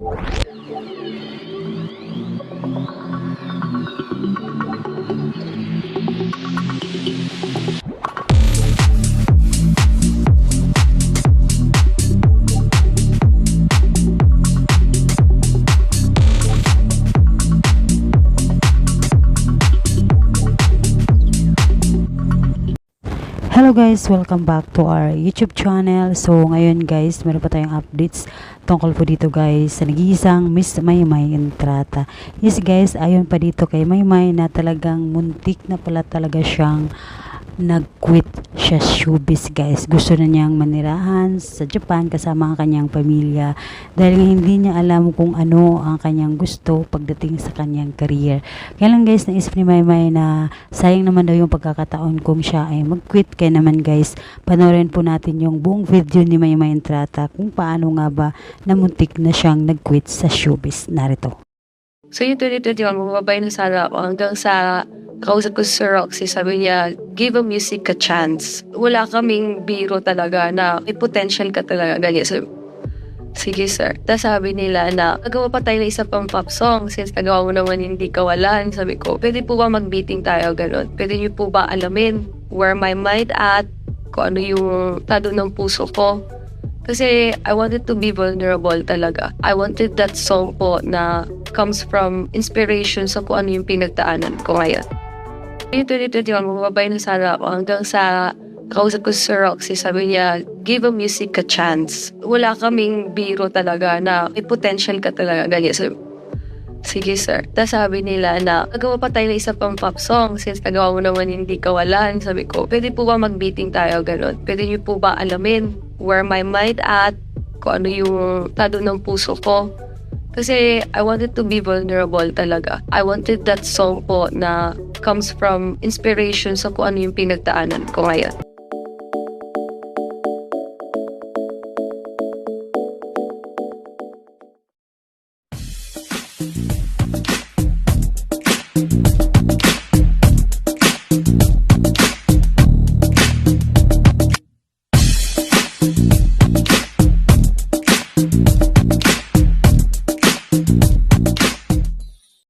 you Hello guys, welcome back to our YouTube channel. So ngayon guys, meron pa tayong updates tungkol po dito guys sa nag-iisang Miss Maymay Entrata. Yes guys, ayon pa dito kay Maymay na talagang muntik na pala talaga siyang nag-quit siya showbiz guys. Gusto na niyang manirahan sa Japan kasama ang kanyang pamilya dahil nga hindi niya alam kung ano ang kanyang gusto pagdating sa kanyang career. Kaya lang guys, naisip ni Maymay na sayang naman daw yung pagkakataon kung siya ay mag-quit. Kaya naman guys, panoorin po natin yung buong video ni Maymay Entrata kung paano nga ba namuntik na siyang nag-quit sa showbiz. Narito. So yung 2021, mababay na sana ako hanggang sa kausap ko si Sir Roxy, sabi niya, give a music a chance. Wala kaming biro talaga na may potential ka talaga. Ganyan. So, sige sir. Tapos sabi nila na, nagawa pa tayo ng isa pang pop song since nagawa mo naman hindi kawalan. Sabi ko, pwede po ba mag-meeting tayo ganun? Pwede niyo po ba alamin where my mind at, kung ano yung tado ng puso ko. Kasi I wanted to be vulnerable talaga. I wanted that song po na comes from inspiration sa kung ano yung pinagdaanan ko ngayon. Yung 2021, mababay na sana ako hanggang sa kausap ko si Sir Roxy, sabi niya, give a music a chance. Wala kaming biro talaga na may potential ka talaga. Ganyan. So, sige sir. Tapos sabi nila na, nagawa pa tayo ng isa pang pop song since nagawa mo naman hindi kawalan. Sabi ko, pwede po ba mag-meeting tayo ganun? Pwede niyo po ba alamin where my mind at, kung ano yung tado ng puso ko. Kasi I wanted to be vulnerable talaga. I wanted that song po na comes from inspiration sa kung ano yung pinagdaanan ko ngayon.